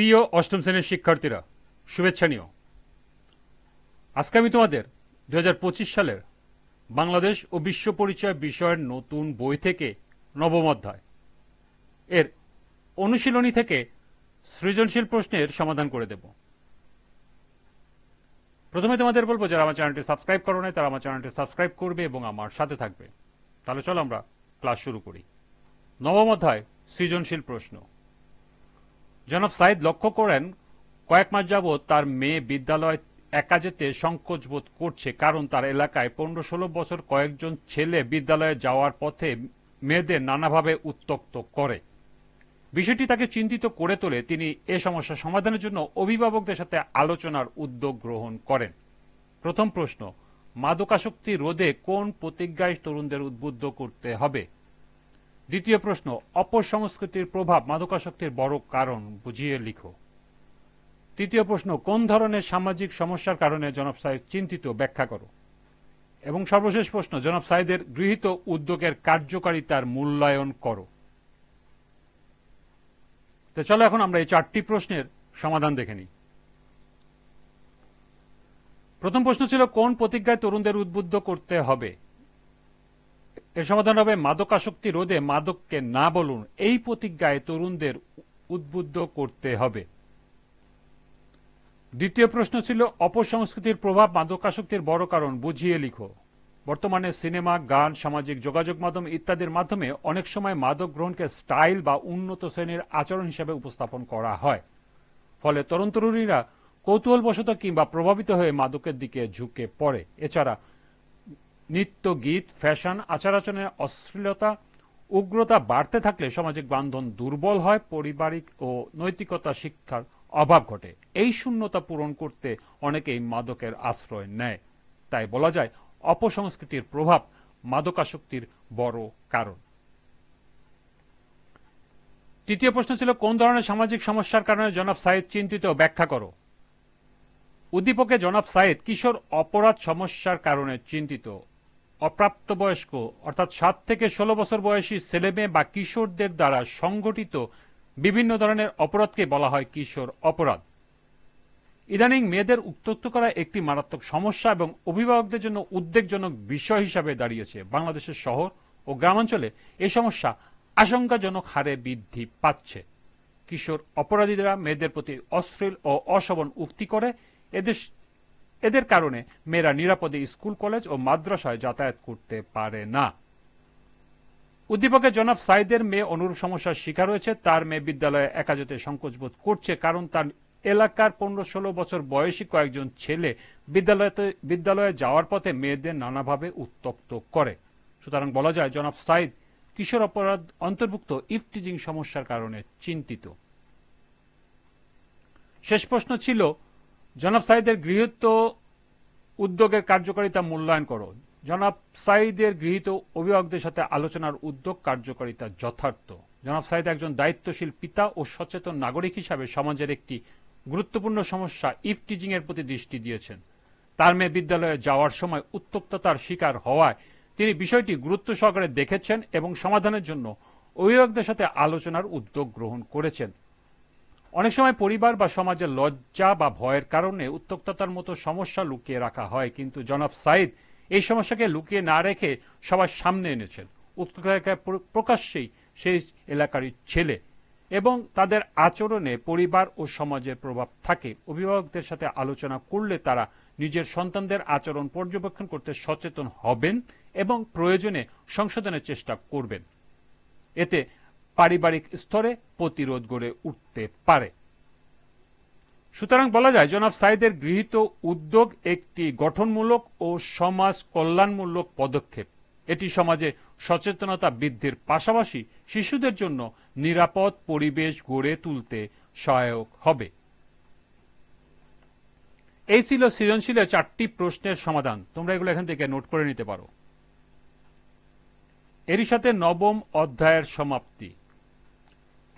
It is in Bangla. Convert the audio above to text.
প্রিয় অষ্টম শ্রেণির শিক্ষার্থীরা, শুভেচ্ছা নিও। আজকে আমি তোমাদের দু হাজার পঁচিশ সালের বাংলাদেশ ও বিশ্ব পরিচয় বিষয়ের নতুন বই থেকে নবম অধ্যায় এর অনুশীলনী থেকে সৃজনশীল প্রশ্নের সমাধান করে দেব। প্রথমে তোমাদের বলব, যারা আমার চ্যানেলটি সাবস্ক্রাইব করো নাই, তারা আমার চ্যানেলটি সাবস্ক্রাইব করবে এবং আমার সাথে থাকবে। তাহলে চলো আমরা ক্লাস শুরু করি। নবম অধ্যায়, সৃজনশীল প্রশ্ন। জনাব সাইদ লক্ষ্য করেন, কয়েক মাস যাবৎ তার মেয়ে বিদ্যালয় একা যেতে সংকোচ বোধ করছে, কারণ তার এলাকায় পনেরো ষোলো বছর কয়েকজন ছেলে বিদ্যালয়ে যাওয়ার পথে মেয়েদের নানাভাবে উত্তক্ত করে। বিষয়টি তাকে চিন্তিত করে তোলে। তিনি এ সমস্যা সমাধানের জন্য অভিভাবকদের সাথে আলোচনার উদ্যোগ গ্রহণ করেন। প্রথম প্রশ্ন, মাদকাসক্তি রোধে কোন প্রতিজ্ঞায় তরুণদের উদ্বুদ্ধ করতে হবে? দ্বিতীয় প্রশ্ন, অপসংস্কৃতির প্রভাব মাদকাসক্তির বড় কারণ বুঝিয়ে লিখো। তৃতীয় প্রশ্ন, কোন ধরনের সামাজিক সমস্যার কারণে জনাব সাহেব চিন্তিত? ব্যাখ্যা করো। এবং সর্বশেষ প্রশ্ন, জনাব সাহেদের গৃহীত উদ্যোগের কার্যকারিতার মূল্যায়ন করো। তো চলো এখন আমরা এই চারটি প্রশ্নের সমাধান দেখে নিই। প্রথম প্রশ্ন ছিল, কোন প্রতিজ্ঞায় তরুণদের উদ্বুদ্ধ করতে হবে? এর সমাধান হবে মাদকাসক্তি রোধে মাদককে না বলুন। এই প্রতিজ্ঞায় তরুণদের উদ্বুদ্ধ করতে হবে। দ্বিতীয় প্রশ্ন ছিল, অপসংস্কৃতির প্রভাব মাদকাসক্তির বড় কারণ। বুঝিয়ে লিখো। বর্তমানে সিনেমা, গান, সামাজিক যোগাযোগ মাধ্যম ইত্যাদির মাধ্যমে অনেক সময় মাদক গ্রহণকে স্টাইল বা উন্নত শ্রেণির আচরণ হিসেবে উপস্থাপন করা হয়। ফলে তরুণ তরুণীরা কৌতূহলবশত কিংবা প্রভাবিত হয়ে মাদকের দিকে ঝুঁকে পড়ে। এছাড়া নৃত্য গীত, ফ্যাশন আচার আচরণের অশ্লীলতা, উগ্রতা বাড়তে থাকলে সামাজিক বান্ধন দুর্বল হয়, পারিবারিক ও নৈতিকতা শিক্ষার অভাব ঘটে। এই শূন্যতা পূরণ করতে অনেকেই মাদকের আশ্রয় নেয়। তাই বলা যায়, অপসংস্কৃতির প্রভাব মাদকাসক্তির বড় কারণ। তৃতীয় প্রশ্ন ছিল, কোন ধরনের সামাজিক সমস্যার কারণে জনাব সাইদ চিন্তিত? ব্যাখ্যা করো। উদ্দীপকে জনাব সাইদ কিশোর অপরাধ সমস্যার কারণে চিন্তিত। অপ্রাপ্তবয়স্ক, অর্থাৎ সাত থেকে ষোলো বছর বয়সী ছেলেমেয়ে বা কিশোরদের দ্বারা সংগঠিত বিভিন্ন ধরনের অপরাধকে বলা হয় কিশোর অপরাধ। ইদানিং মেয়েদের উত্তক্ত করা একটি মারাত্মক সমস্যা এবং অভিভাবকদের জন্য উদ্বেগজনক বিষয় হিসাবে দাঁড়িয়েছে বাংলাদেশের শহর ও গ্রামাঞ্চলে এই সমস্যা আশঙ্কাজনক হারে বৃদ্ধি পাচ্ছে। কিশোর অপরাধীরা মেয়েদের প্রতি অশ্লীল ও অশোভন উক্তি করে। এদের এদের কারণে মেয়েরা নিরাপদে স্কুল, কলেজ ও মাদ্রাসায় যাতায়াত করতে পারে না। উদ্দীপকে জনাব সাইদের মেয়ে অনুরূপ সমস্যার শিকার হয়েছে। তার মেয়ে বিদ্যালয়ে একা যেতে সংকোচবোধ করছে কারণ তার এলাকার পনেরো ষোলো বছর বয়সী কয়েকজন ছেলে বিদ্যালয়ে যাওয়ার পথে মেয়েদের নানাভাবে উত্তক্ত করে। সুতরাং বলা যায়, জনাব সাইদ কিশোর অপরাধ অন্তর্ভুক্ত ইফটিজিং সমস্যার কারণে চিন্তিত। শেষ প্রশ্ন ছিল জনাব সাইদের গৃহীত উদ্যোগের কার্যকারিতা মূল্যায়ন করো। জনাব সাইদের গৃহীত অভিভাবকদের সাথে আলোচনার উদ্যোগ কার্যকারিতা যথার্থ। জনাব সাইদ একজন দায়িত্বশীল পিতা ও সচেতন নাগরিক হিসাবে সমাজের একটি গুরুত্বপূর্ণ সমস্যা ইফটিজিং এর প্রতি দৃষ্টি দিয়েছেন। তার মেয়ে বিদ্যালয়ে যাওয়ার সময় উত্তপ্ততার শিকার হওয়ায় তিনি বিষয়টি গুরুত্ব সহকারে দেখেছেন এবং সমাধানের জন্য অভিভাবকদের সাথে আলোচনার উদ্যোগ গ্রহণ করেছেন। অনেক সময় পরিবার বা সমাজের লজ্জা বা ভয়ের কারণে উত্তক্ততার মতো সমস্যা লুকিয়ে রাখা হয়, কিন্তু জনাব সাইদ এই সমস্যাকে লুকিয়ে না রেখে সবার সামনে এনেছেন। উত্তক্ততাকে প্রকাশ্যেই সেই এলাকারই ছেলে এবং তাদের আচরণে পরিবার ও সমাজের প্রভাব থাকে। অভিভাবকদের সাথে আলোচনা করলে তারা নিজের সন্তানদের আচরণ পর্যবেক্ষণ করতে সচেতন হবেন এবং প্রয়োজনে সংশোধনের চেষ্টা করবেন। এতে পারিবারিক স্তরে প্রতিরোধ গড়ে উঠতে পারে। সুতরাং বলা যায়, জনাব সাইদের গৃহীত উদ্যোগ একটি গঠনমূলক ও সমাজ কল্যাণমূলক পদক্ষেপ। এটি সমাজে সচেতনতা বৃদ্ধির পাশাপাশি শিশুদের জন্য নিরাপদ পরিবেশ গড়ে তুলতে সহায়ক হবে। এই ছিল সৃজনশীলের চারটি প্রশ্নের সমাধান। তোমরা এগুলো এখান থেকে নোট করে নিতে পারো। এরই সাথে নবম অধ্যায়ের সমাপ্তি।